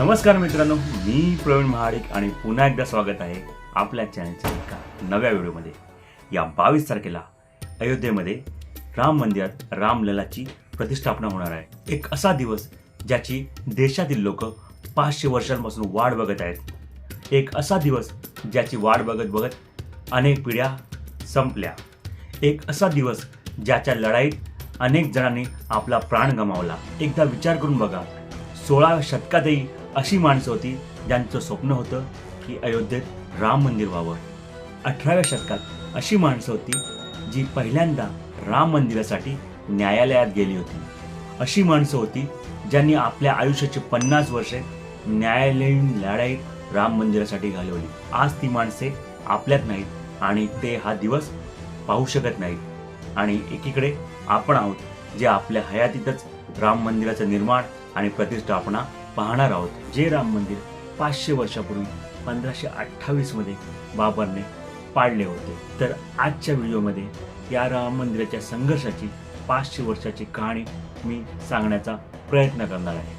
नमस्कार मित्रांनो मी प्रवीण महाडिक आणि पुन्हा एकदा स्वागत आहे आपल्या चॅनलच्या एका नव्या व्हिडिओमध्ये. या बावीस तारखेला अयोध्येमध्ये राम मंदिरात रामललाची प्रतिष्ठापना होणार आहे. एक असा दिवस ज्याची देशातील लोक पाचशे वर्षांपासून वाढ बघत आहेत. एक असा दिवस ज्याची वाढ बघत बघत अनेक पिढ्या संपल्या. एक असा दिवस ज्याच्या लढाईत अनेक जणांनी आपला प्राण गमावला. एकदा विचार करून बघा सोळाव्या शतकातही अशी माणसं होती ज्यांचं स्वप्न होतं की अयोध्येत राम मंदिर व्हावं. अठराव्या शतकात अशी माणसं होती जी पहिल्यांदा राम मंदिरासाठी न्यायालयात गेली होती. अशी माणसं होती ज्यांनी आपल्या आयुष्याची पन्नास वर्षे न्यायालयीन लढाईत राम मंदिरासाठी घालवली. आज ती माणसे आपल्यात नाहीत आणि ते हा दिवस पाहू शकत नाहीत. आणि एकीकडे आपण आहोत जे आपल्या हयातीतच राम मंदिराचं निर्माण आणि प्रतिष्ठापना पाहणार आहोत जे राम मंदिर पाचशे वर्षापूर्वी पंधराशे अठ्ठावीसमध्ये बाबरने पाडले होते. तर आजच्या व्हिडिओमध्ये या राम मंदिराच्या संघर्षाची पाचशे वर्षाची कहाणी मी सांगण्याचा प्रयत्न करणार आहे.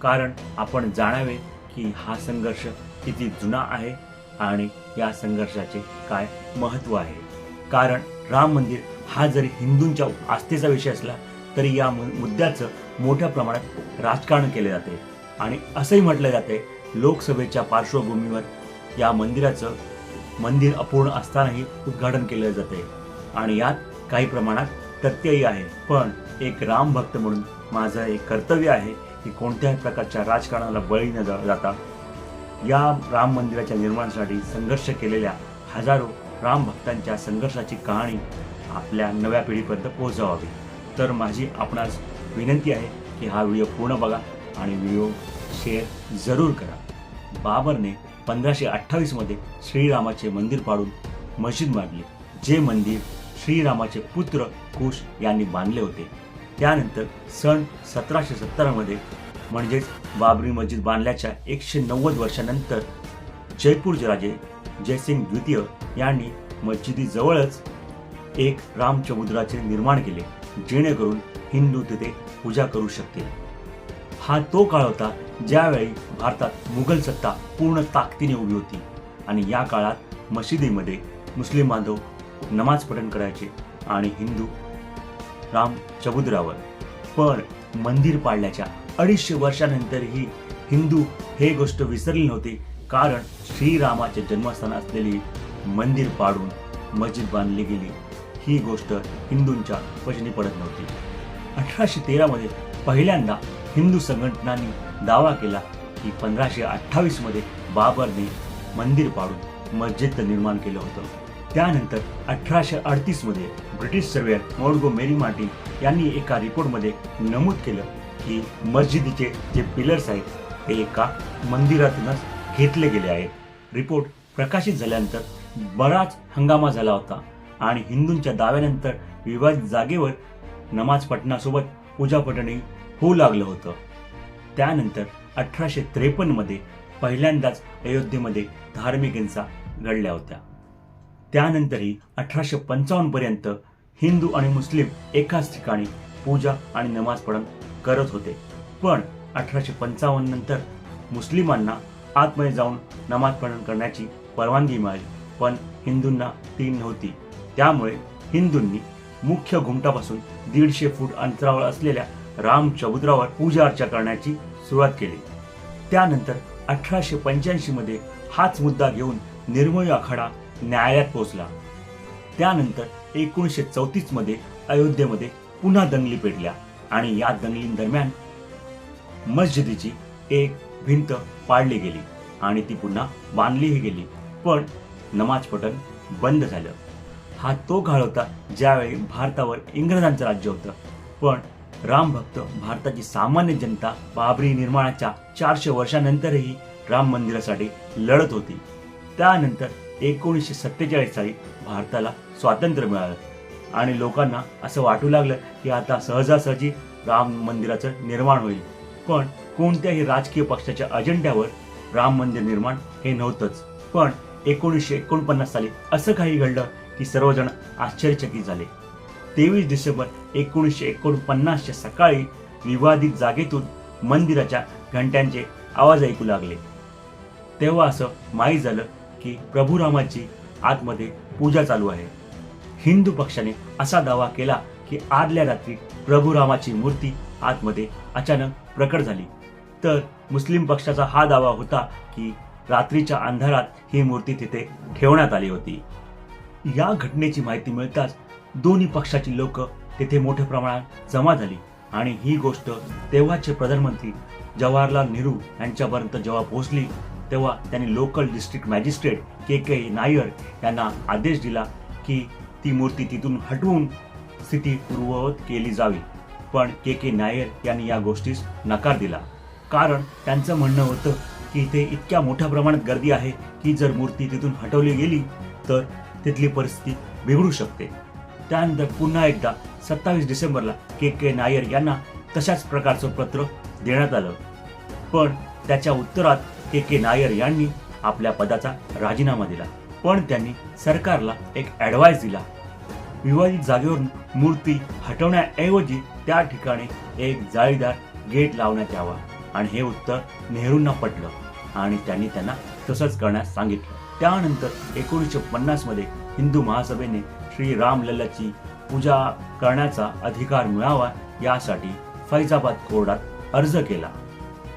कारण आपण जाणावे की हा संघर्ष किती जुना आहे आणि या संघर्षाचे काय महत्त्व आहे. कारण राम मंदिर हा जरी हिंदूंच्या आस्थेचा विषय असला तरी या मु- मुद्द्याचं मोठ्या प्रमाणात राजकारण केले जाते. आणि असंही म्हटलं जाते लोकसभेच्या पार्श्वभूमीवर या मंदिराचं मंदिर अपूर्ण असतानाही उद्घाटन केलं जाते. आणि यात काही प्रमाणात तथ्यही आहे. पण एक राम भक्त म्हणून माझं एक कर्तव्य आहे की कोणत्याही प्रकारच्या राजकारणाला बळी न जाता या राम मंदिराच्या निर्माणासाठी संघर्ष केलेल्या हजारो राम भक्तांच्या संघर्षाची कहाणी आपल्या नव्या पिढीपर्यंत पोहोचवावी. तर माझी आपणास विनंती आहे की हा व्हिडिओ पूर्ण बघा. आणि व्हिडिओ शेअर जरूर करा. बाबरने पंधराशे अठ्ठावीसमध्ये श्रीरामाचे मंदिर पाडून मशीद बांधली जे मंदिर श्रीरामाचे पुत्र कुश यांनी बांधले होते. त्यानंतर सन सतराशे सत्तरमध्ये म्हणजेच बाबरी मस्जिद बांधल्याच्या एकशे नव्वद वर्षानंतर जयपूरचे राजे जयसिंग द्वितीय यांनी मस्जिदीजवळच एक रामचबुद्राचे निर्माण केले जेणेकरून हिंदू तिथे पूजा करू शकतील. हा तो काळ होता ज्यावेळी भारतात मुघल सत्ता पूर्ण ताकदीने उभी होती. आणि या काळात मशिदीमध्ये मुस्लिम बांधव नमाज पठण करायचे आणि हिंदू राम चबुद्रावर पण मंदिर पाडल्याच्या अडीचशे वर्षानंतरही हिंदू हे गोष्ट विसरली नव्हती. कारण श्रीरामाचे जन्मस्थान असलेली मंदिर पाडून मस्जिद बांधली गेली. ही गोष्ट हिंदूंच्या वचनी पडत नव्हती. अठराशे तेरामध्ये पहिल्यांदा हिंदू संघटनांनी दावा केला की पंधराशे अठ्ठावीसमध्ये बाबरने मंदिर पाडून मस्जिद निर्माण केलं होतं. त्यानंतर अठराशे अडतीसमध्ये British surveyor Montgomery Martin यांनी एका रिपोर्टमध्ये नमूद केलं की मस्जिदीचे जे पिलर्स आहेत ते एका मंदिरातूनच घेतले गेले आहेत. रिपोर्ट प्रकाशित झाल्यानंतर बराच हंगामा झाला होता आणि हिंदूंच्या दाव्यानंतर विवाद जागेवर नमाज पठणासोबत उजापटणी होऊ लागलं होतं. त्यानंतर अठराशे त्रेपन्नमध्ये पहिल्यांदाच अयोध्येमध्ये धार्मिक हिंसा घडल्या होत्या. त्यानंतरही अठराशे पंचावन्नपर्यंत हिंदू आणि मुस्लिम एकाच ठिकाणी पूजा आणि नमाज पठण करत होते. पण अठराशे पंचावन्न नंतर मुस्लिमांना आतमध्ये जाऊन नमाज पठण करण्याची परवानगी मिळाली. पण हिंदूंना ती नव्हती. त्यामुळे हिंदूंनी मुख्य घुमटापासून दीडशे फूट अंतरावर असलेल्या राम चबुद्रावर पूजा अर्चा करण्याची सुरुवात केली. त्यानंतर अठराशे पंच्याऐंशी मध्ये हाच मुद्दा घेऊन निर्मोही आखाडा न्यायालयात पोहोचला. त्यानंतर एकोणीसशे चौतीसमध्ये अयोध्येमध्ये पुन्हा दंगली पेटल्या आणि या दंगलींदरम्यान मस्जिदीची एक भिंत पाडली गेली आणि ती पुन्हा बांधलीही गेली. पण नमाज पठण बंद झालं. हा तो काळ होता ज्यावेळी भारतावर इंग्रजांचं राज्य होतं. पण राम भक्त भारताची सामान्य जनता बाबरी निर्माणाच्या चारशे वर्षानंतरही राम मंदिरासाठी लढत होती. त्यानंतर एकोणीसशे सत्तेचाळीस साली भारताला स्वातंत्र्य मिळालं आणि लोकांना असं वाटू लागलं की आता सहजासहजी राम मंदिराचं निर्माण होईल. पण कोणत्याही राजकीय पक्षाच्या अजेंड्यावर राम मंदिर निर्माण हे नव्हतंच. पण एकोणीसशे एकोणपन्नास साली असं काही घडलं की सर्वजण आश्चर्यचकित झाले. तेवीस डिसेंबर एकोणीसशे एकोणपन्नासच्या सकाळी विवादित जागेतून मंदिराच्या घंट्यांचे आवाज ऐकू लागले. तेव्हा असं माहीत झालं की प्रभुरामाची आतमध्ये पूजा चालू आहे. हिंदू पक्षाने असा दावा केला की आदल्या रात्री प्रभू रामाची मूर्ती आतमध्ये अचानक प्रकट झाली. तर मुस्लिम पक्षाचा हा दावा होता की रात्रीच्या अंधारात ही मूर्ती तिथे ठेवण्यात आली होती. या घटनेची माहिती मिळताच दोन्ही पक्षाची लोक तेथे मोठ्या प्रमाणात जमा झाली. आणि ही गोष्ट तेव्हाचे प्रधानमंत्री जवाहरलाल नेहरू यांच्यापर्यंत जेव्हा पोहोचली तेव्हा त्यांनी local district magistrate K K Nair यांना आदेश दिला की ती मूर्ती तिथून हटवून स्थिती पूर्ववत केली जावी. पण के के नायर यांनी या गोष्टीस नकार दिला. कारण त्यांचं म्हणणं होतं की इथे इतक्या मोठ्या प्रमाणात गर्दी आहे की जर मूर्ती तिथून हटवली गेली तर तिथली परिस्थिती बिघडू शकते. त्यानंतर पुन्हा एकदा सत्तावीस डिसेंबरला के के नायर यांना तशाच प्रकारचं पत्र देण्यात आलं. पण त्याच्या उत्तरात के के नायर यांनी आपल्या पदाचा राजीनामा दिला. पण त्यांनी सरकारला एक ॲडवाईस दिला. विवादित जागेवरून मूर्ती हटवण्याऐवजी त्या ठिकाणी एक जाळीदार गेट लावण्यात यावा. आणि हे उत्तर नेहरूंना पटलं आणि त्यांनी त्यांना तसंच करण्यास सांगितलं. त्यानंतर एकोणीसशे पन्नासमध्ये हिंदू महासभेने श्री रामलल्लाची पूजा करण्याचा अधिकार मिळावा यासाठी फैजाबाद कोर्टात अर्ज केला.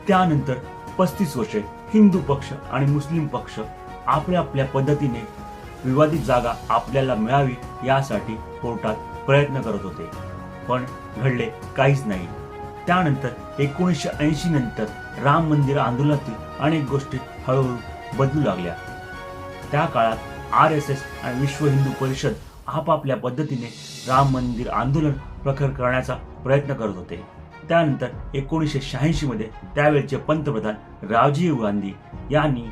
त्यानंतर पस्तीस वर्षे हिंदू पक्ष आणि मुस्लिम पक्ष आपल्या आपल्या पद्धतीने विवादित जागा आपल्याला मिळावी यासाठी कोर्टात प्रयत्न करत होते. पण घडले काहीच नाही. त्यानंतर एकोणीसशे ऐंशी नंतर राम मंदिर आंदोलनातील अनेक गोष्टी हळूहळू बदलू लागल्या. त्या काळात आर एस एस आणि विश्व हिंदू परिषद आपापल्या पद्धतीने राम मंदिर आंदोलन प्रखर करण्याचा प्रयत्न करत होते. त्यानंतर एकोणीसशे शहाऐंशी मध्ये त्यावेळचे पंतप्रधान राजीव गांधी यांनी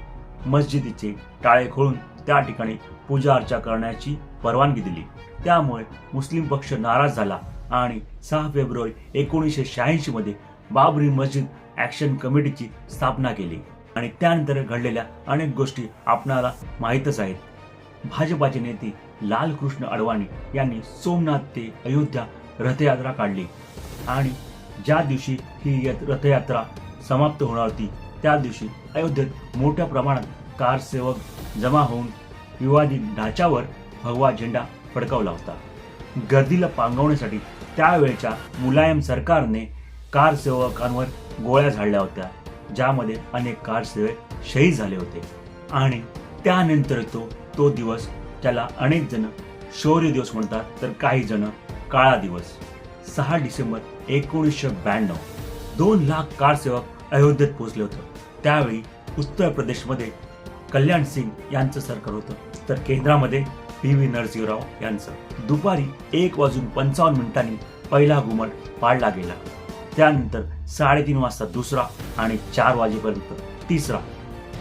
मस्जिदीचे टाळे खोळून त्या ठिकाणी पूजा अर्चा करण्याची परवानगी दिली. त्यामुळे मुस्लिम पक्ष नाराज झाला आणि सहा फेब्रुवारी एकोणीसशे शहाऐंशी मध्ये बाबरी मस्जिद ऍक्शन कमिटीची स्थापना केली. आणि त्यानंतर घडलेल्या अनेक गोष्टी आपणाला माहीतच आहेत. भाजपाचे नेते लालकृष्ण अडवाणी यांनी सोमनाथ ते अयोध्या रथयात्रा काढली. आणि ज्या दिवशी ही रथयात्रा समाप्त होणार होती त्या दिवशी अयोध्येत मोठ्या प्रमाणात कारसेवक जमा होऊन विवादित ढाच्यावर भगवा झेंडा फडकावला होता. गर्दीला पांगवण्यासाठी त्यावेळच्या मुलायम सरकारने कारसेवकांवर गोळ्या झाडल्या होत्या. ज्यामध्ये अनेक कारसेवे शहीद झाले होते. आणि त्यानंतर तो तो दिवस त्याला अनेक जण शौर्य दिवस म्हणतात तर काही जण काळा दिवस. सहा डिसेंबर एकोणीसशे ब्याण्णव. दोन लाख कारसेवक अयोध्येत पोहोचले होते. त्यावेळी उत्तर प्रदेशमध्ये कल्याण सिंग यांचं सरकार होतं. तर केंद्रामध्ये पी व्ही नरसिंहराव यांचं. दुपारी एक वाजून पंचावन्न मिनिटांनी पहिला घुमट पाडला गेला. त्यानंतर साडेतीन वाजता दुसरा आणि चार वाजेपर्यंत तिसरा.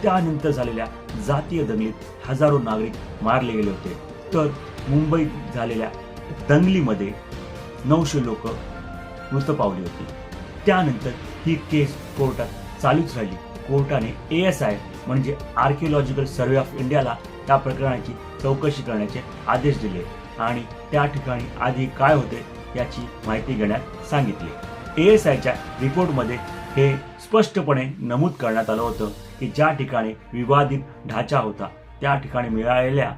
त्यानंतर झालेल्या जातीय दंगलीत हजारो नागरिक मारले गेले होते. तर मुंबईत झालेल्या दंगलीमध्ये नऊशे लोक मृत पावली होती. त्यानंतर ही केस कोर्टात चालूच राहिली. कोर्टाने ए एस आय म्हणजे आर्किओलॉजिकल सर्वे ऑफ इंडियाला त्या प्रकरणाची चौकशी करण्याचे आदेश दिले आणि त्या ठिकाणी आधी काय होते याची माहिती घेण्यात सांगितली. आयच्या रिपोर्टमध्ये हे स्पष्टपणे नमूद करण्यात आलं होतं की ज्या ठिकाणी विवादित ढाचा होता त्या ठिकाणी मिळालेल्या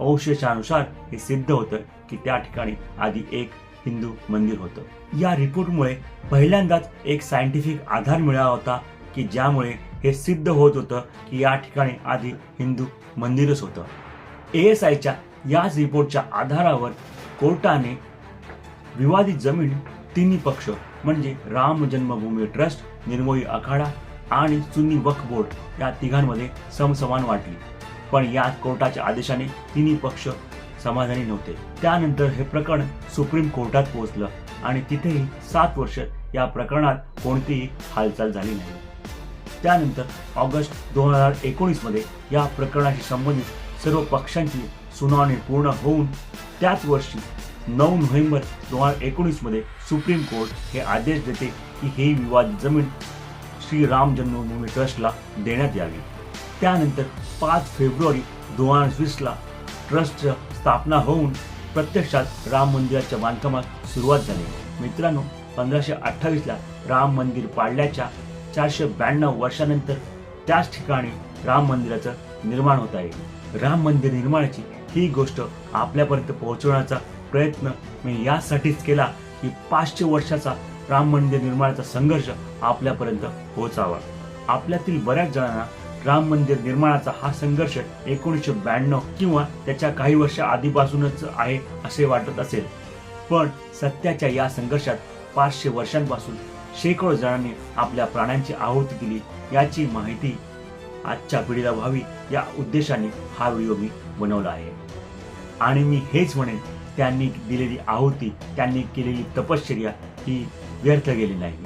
अवशेषानुसार हे सिद्ध होतं की त्या ठिकाणी आधी एक हिंदू मंदिर होतं. या रिपोर्टमुळे पहिल्यांदाच एक सायंटिफिक आधार मिळाला होता की ज्यामुळे हे सिद्ध होत होतं की या ठिकाणी आधी हिंदू मंदिरच होतं. ए एस आयच्या याच रिपोर्टच्या आधारावर कोर्टाने विवादित जमीन तिन्ही पक्ष म्हणजे राम जन्मभूमी ट्रस्ट निर्मोही आखाडा आणि सुन्नी वक्फ बोर्ड या तिघांमध्ये समसमान वाटली. पण या कोर्टाच्या आदेशाने तिन्ही पक्ष समाधानी नव्हते. त्यानंतर हे प्रकरण सुप्रीम कोर्टात पोहोचलं आणि तिथेही सात वर्ष या प्रकरणात कोणतीही हालचाल झाली नाही. त्यानंतर ऑगस्ट दोन हजार एकोणीसमध्ये या प्रकरणाशी संबंधित सर्व पक्षांची सुनावणी पूर्ण होऊन त्याच वर्षी नऊ नोव्हेंबर दोन हजार एकोणीसमध्ये सुप्रीम कोर्ट हे आदेश देते की हे विवाद जमीन श्री राम जन्मभूमी ट्रस्टला देण्यात यावी. त्यानंतर पाच फेब्रुवारी दोन हजार वीसला ट्रस्टच्या स्थापना होऊन प्रत्यक्षात राम मंदिराच्या बांधकामात सुरुवात झाली. मित्रांनो पंधराशे अठ्ठावीसला राम मंदिर पाडल्याच्या चारशे ब्याण्णव वर्षानंतर त्याच ठिकाणी राम मंदिराचं निर्माण होत आहे. राम मंदिर निर्माणाची ही गोष्ट आपल्यापर्यंत पोहोचवण्याचा प्रयत्न मी यासाठीच केला की पाचशे वर्षाचा राम मंदिर निर्माणाचा संघर्ष आपल्यापर्यंत पोहोचावा. आपल्यातील बऱ्याच जणांना राम मंदिर निर्माणाचा हा संघर्ष एकोणीसशे ब्याण्णव किंवा त्याच्या काही वर्ष आधीपासूनच आहे असे वाटत असेल. पण सत्याच्या या संघर्षात पाचशे वर्षांपासून शेकडो जणांनी आपल्या प्राण्यांची आहुती दिली याची माहिती आजच्या पिढीला व्हावी या उद्देशाने हा व्हिडिओ मी बनवला आहे. आणि मी हेच म्हणेन त्यांनी दिलेली आहुती त्यांनी केलेली तपश्चर्या ही व्यर्थ गेली नाही.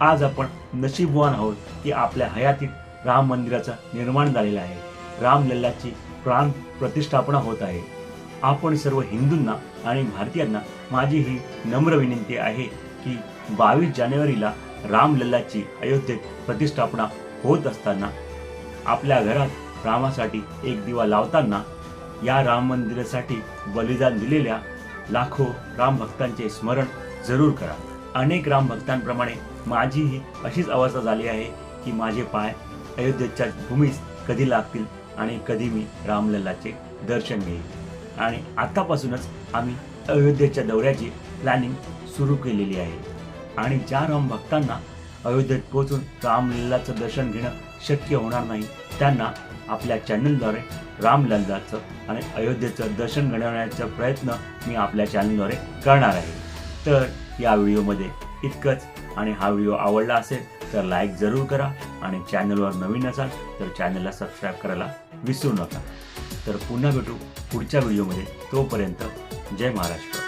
आज आपण नशीबवान आहोत की आपल्या हयातीत राम मंदिराचा निर्माण झालेला आहे. रामलल्लाची प्राण प्रतिष्ठापना होत आहे. आपण सर्व हिंदूंना आणि भारतीयांना माझी ही नम्र विनंती आहे की बावीस जानेवारीला रामलल्लाची अयोध्येत प्रतिष्ठापना होत असताना आपल्या घरात रामासाठी एक दिवा लावताना या राम मंदिरासाठी बलिदान दिलेल्या लाखो राम भक्तांचे स्मरण जरूर करा. अनेक राम भक्तांप्रमाणे माझीही अशीच अवस्था झाली आहे की माझे पाय अयोध्येच्या भूमीस कधी लागतील आणि कधी मी रामलल्लाचे दर्शन घेईन. आणि आतापासूनच आम्ही अयोध्येच्या दौऱ्याची प्लॅनिंग सुरू केलेली आहे. आणि ज्या राम भक्तांना अयोध्येत पोहोचून रामलल्लाचं दर्शन घेणं शक्य होणार नाही त्यांना आपल्या चॅनलद्वारे रामलल्लाचं आणि अयोध्येचं दर्शन घडवण्याचा प्रयत्न मी आपल्या चॅनलद्वारे करणार आहे. तर या व्हिडिओमध्ये इतकंच. आणि हा व्हिडिओ आवडला असेल तर लाईक जरूर करा आणि चॅनलवर नवीन असाल तर चॅनलला सबस्क्राईब करायला विसरू नका. तर पुन्हा भेटू पुढच्या व्हिडिओमध्ये. तोपर्यंत जय महाराष्ट्र.